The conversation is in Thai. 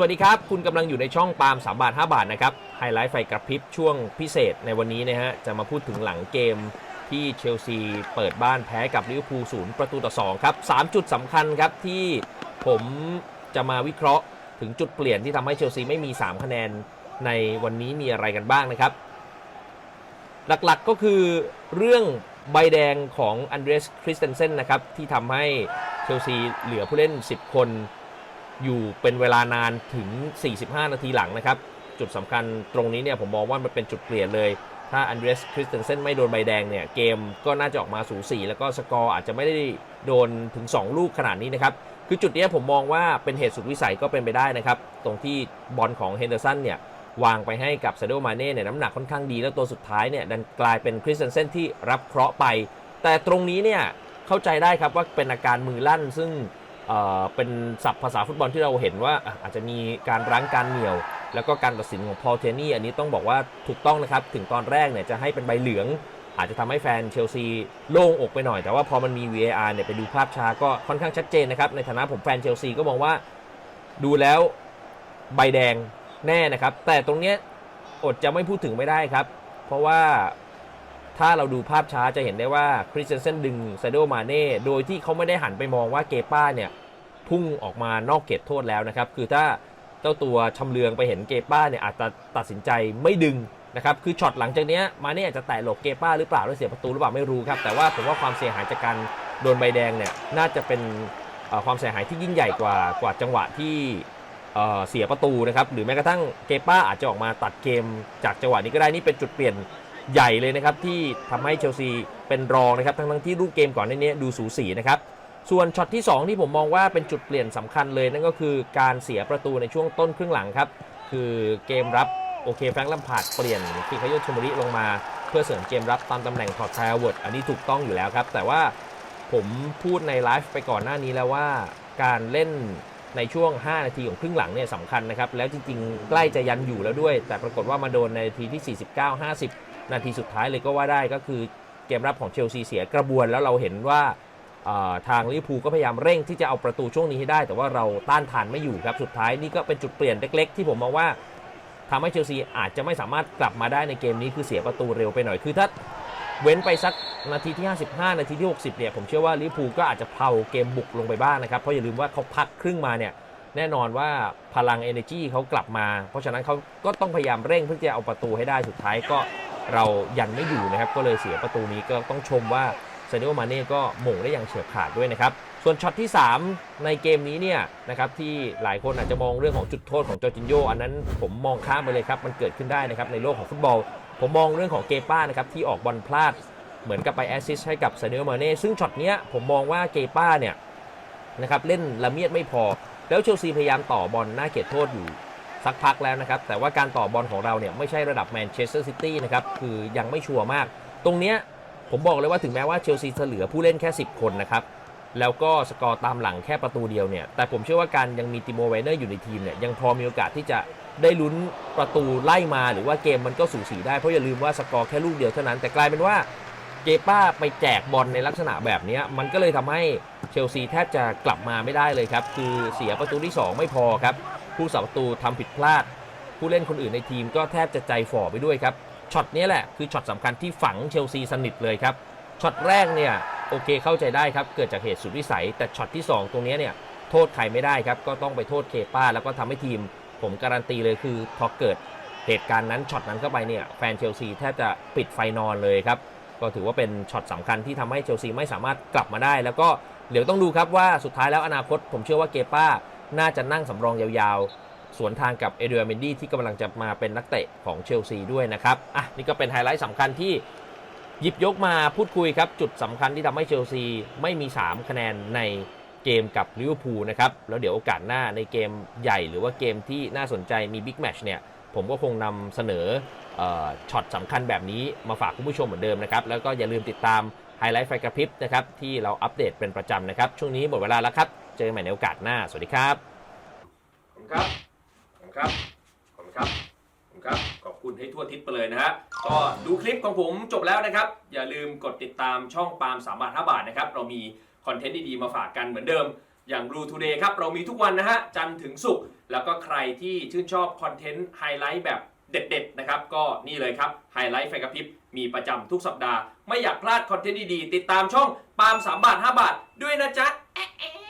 สวัสดีครับ คุณกำลังอยู่ในช่องปาล์ม3บาท 5 บาทนะครับไฮไลท์ไฟกระพริบช่วงพิเศษในวันนี้นะฮะ จะมาพูดถึงหลังเกมที่เชลซีเปิดบ้านแพ้กับลิเวอร์พูลศูนย์ประตูต่อ 2 ครับ 3 จุดสำคัญครับ ที่ผมจะมาวิเคราะห์ถึงจุดเปลี่ยนที่ทำให้เชลซีไม่มี 3 คะแนนในวันนี้มีอะไรกันบ้างนะครับ หลักๆก็คือเรื่องใบแดงของอันเดรสคริสเตนเซนนะครับที่ทำให้เชลซีเหลือผู้เล่น 10 คน อยู่เป็นเวลานานถึง 45 นาทีหลังนะครับ จุดสำคัญตรงนี้เนี่ยผมมองว่ามันเป็นจุดเปลี่ยนเลย ถ้าอันเดรสคริสเตนเซนไม่โดนใบแดงเนี่ย เกมก็น่าจะออกมาสูสีแล้วก็สกอร์อาจจะไม่ได้โดนถึง 2 ลูกขนาดนี้นะครับ คือจุดนี้ผมมองว่าเป็นเหตุสุดวิสัยก็เป็นไปได้นะครับ ตรงที่บอลของเฮนเดอร์สันเนี่ยวางไปให้กับซาโดมาเน่เนี่ยน้ำหนักค่อนข้างดีแล้วตัวสุดท้ายเนี่ยดันกลายเป็นคริสเตนเซนที่รับเคราะห์ไป แต่ตรงนี้เนี่ยเข้าใจได้ครับว่าเป็นอาการมือลั่นซึ่ง เป็นศัพท์ภาษาฟุตบอลที่เราเห็นว่าอาจจะมีการรั้งการเหนี่ยว แล้วก็การตัดสินของพอลเทนี่อันนี้ต้องบอกว่าถูกต้องนะครับ ถึงตอนแรกเนี่ยจะให้เป็นใบเหลือง อาจจะทำให้แฟนเชลซีโล่งอกไปหน่อย แต่ว่าพอมันมี VAR เนี่ยไปดูภาพช้าก็ค่อนข้างชัดเจนนะครับ ในฐานะผมแฟนเชลซีก็มองว่าดูแล้วใบแดงแน่นะครับ แต่ตรงเนี้ยอดจะไม่พูดถึงไม่ได้ครับ เพราะว่า ถ้าเราดูภาพช้าจะเห็นได้ว่าคริสเตนเซนดึงซาโดมาเน่โดยที่เขาไม่ได้หันไปมองว่าเกป้าเนี่ยพุ่งออกมานอกเขตโทษแล้วนะครับ คือถ้าเจ้าตัวชำเลืองไปเห็นเกป้าเนี่ยอาจจะตัดสินใจไม่ดึงนะครับ คือช็อตหลังจากนี้มาเน่อาจจะแตะหลบเกป้าหรือเปล่าแล้วเสียประตูหรือเปล่าไม่รู้ครับ แต่ว่าผมว่าความเสียหายจากการโดนใบแดงเนี่ยน่าจะเป็นความเสียหายที่ยิ่งใหญ่กว่ากว่าจังหวะที่เอ่อเสียประตูนะครับ หรือแม้กระทั่งเกป้าอาจจะออกมาตัดเกมจากจังหวะนี้ก็ได้ นี่เป็นจุดเปลี่ยน ใหญ่เลยนะครับที่ทำให้เชลซีเป็นรองนะครับทั้งทั้งที่รูปเกมก่อนหน้านี้ดูสูสีนะครับส่วนช็อตที่ 2 ที่ผมมองว่าเป็นจุดเปลี่ยนสำคัญเลยนั่นก็คือการเสียประตูในช่วงต้นครึ่งหลังครับคือเกมรับโอเคแฟรงค์ลัมพาร์ดเปลี่ยนฟิคาโยชมริลงมาเพื่อเสริมเกมรับตามตำแหน่งถอดไทเวิร์ดอันนี้ถูกต้องอยู่แล้วครับ แต่ว่าผมพูดในไลฟ์ไปก่อนหน้านี้แล้วว่าการเล่นในช่วง 5 นาทีของครึ่งหลังเนี่ยสำคัญนะครับ แล้วจริงๆ ใกล้จะยันอยู่แล้วด้วย แต่ปรากฏว่ามาโดนในนาทีที่ 49 50 นาทีสุดท้ายเลยก็ว่าได้ก็คือเกมรับของเชลซีเสียกระบวนแล้วเราเห็นว่าทางลิเวอร์พูลก็พยายามเร่งที่จะเอาประตูช่วงนี้ให้ได้ แต่ว่าเราต้านทานไม่อยู่ครับสุดท้ายนี่ก็เป็นจุดเปลี่ยนเล็ก ๆ ที่ผมมองว่าทำให้เชลซีอาจจะไม่สามารถกลับมาได้ในเกมนี้คือเสียประตูเร็วไปหน่อยคือถ้าเว้นไปสักนาทีที่ 55 นาทีที่ 60 เนี่ยผมเชื่อว่าลิเวอร์พูลก็อาจจะเพลาเกมบุกลงไปบ้างนะครับ เพราะอย่าลืมว่าเขาพักครึ่งมาเนี่ยแน่นอนว่าพลัง energy เขากลับมา เพราะฉะนั้นเขาก็ต้องพยายามเร่งเพื่อจะเอาประตูให้ได้สุดท้ายก็ เรายันไม่อยู่นะครับก็เลยเสียประตูนี้ก็ต้องชมว่าซาดิโอมาเน่ก็หม่งได้อย่างเฉียบขาดด้วยนะครับ ส่วนช็อตที่ 3 ในเกมนี้เนี่ยนะครับที่หลายคนอาจจะมองเรื่องของจุดโทษของจอร์จินโยอันนั้นผมมองข้ามไปเลยครับมันเกิดขึ้นได้นะครับในโลกของฟุตบอล ผมมองเรื่องของเกป้านะครับที่ออกบอลพลาดเหมือนกับไปแอสซิสให้กับซาดิโอมาเน่ซึ่งช็อตเนี้ยผมมองว่าเกป้าเนี่ยนะครับเล่นละเมียดไม่พอ แล้วเชลซีพยายามต่อบอลหน้าเขตโทษอยู่ สักพักแล้วนะครับ แต่ว่าการต่อบอลของเราเนี่ยไม่ใช่ระดับแมนเชสเตอร์ซิตี้นะครับ คือยังไม่ชัวร์มาก ตรงเนี้ยผมบอกเลยว่าถึงแม้ว่าเชลซีจะเหลือผู้เล่นแค่ 10 คนนะครับ แล้วก็สกอร์ตามหลังแค่ประตูเดียวเนี่ย แต่ผมเชื่อว่าการยังมีติโมไวเนอร์อยู่ในทีมเนี่ยยังพอมีโอกาสที่จะได้ลุ้นประตูไล่มาหรือว่าเกมมันก็สูสีได้ เพราะอย่าลืมว่าสกอร์แค่ลูกเดียวเท่านั้น แต่กลายเป็นว่า เกป้าไปแจกบอลในลักษณะแบบนี้มันก็เลยทำให้เชลซีแทบจะกลับมาไม่ได้เลยครับ คือเสียประตูที่ 2 ไม่พอครับ ผู้สาประตูทำผิดพลาด ผู้เล่นคนอื่นในทีมก็แทบจะใจฝ่อไปด้วยครับช็อตนี้แหละคือช็อตสำคัญที่ฝังเชลซีสนิทเลยครับช็อตแรกเนี่ยโอเคเข้าใจได้ครับเกิดจากเหตุสุดวิสัย แต่ช็อตที่ 2 ตรงนี้เนี่ยโทษใครไม่ได้ครับก็ต้องไปโทษเคป้า แล้วก็ทำให้ทีม ผมการันตีเลยคือพอเกิดเหตุการณ์นั้นช็อตนั้นเข้าไปเนี่ยแฟนเชลซีแทบจะปิดไฟนอนเลยครับ ก็ถือว่าเป็นช็อตสำคัญที่ทำให้เชลซีไม่สามารถกลับมาได้ แล้วก็เดี๋ยวต้องดูครับว่าสุดท้ายแล้วอนาคต ผมเชื่อว่าเกป้า น่าจะนั่งสำรองยาวๆ สวนทางกับเอเดรียเมนดี้ที่กำลังจะมาเป็นนักเตะของเชลซีด้วยนะครับ อะนี่ก็เป็นไฮไลท์สำคัญที่หยิบยกมาพูดคุยครับ จุดสำคัญที่ทำให้เชลซีไม่มี 3 คะแนนในเกมกับลิเวอร์พูลนะครับ แล้วเดี๋ยวโอกาสหน้าในเกมใหญ่หรือว่าเกมที่น่าสนใจมีบิ๊กแมชเนี่ย ผมก็คงนำเสนอออช็อตสำคัญแบบนี้มาฝากคุณผู้ชมเหมือนเดิมนะครับ แล้วก็อย่าลืมติดตามไฮไลท์ไฟกระพริบนะครับ ที่เราอัปเดตเป็นประจำนะครับ ช่วงนี้หมดเวลาแล้วครับ เจอกันใหม่ในโอกาสหน้า สวัสดีครับ ขอบคุณครับ ขอบคุณครับ ขอบคุณครับ ขอบคุณครับ ขอบคุณให้ทั่วทิศไปเลยนะฮะ ก็ดูคลิปของผมจบแล้วนะครับ อย่าลืมกดติดตามช่องปาล์ม3บาท5บาทนะครับ เรามีคอนเทนต์ดีๆมาฝากกันเหมือนเดิม อย่าง Blue Today ครับ เรามีทุกวันนะฮะ จันทร์ถึงศุกร์แล้วก็ใครที่ชื่นชอบคอนเทนต์ไฮไลท์แบบเด็ดๆนะครับ ก็นี่เลยครับไฮไลท์ไฟกระพริบมีประจำทุกสัปดาห์ ไม่อยากพลาดคอนเทนต์ดีๆ ติดตามช่องปาล์ม3บาท 5 บาท ด้วยนะจ๊ะแอะแอะ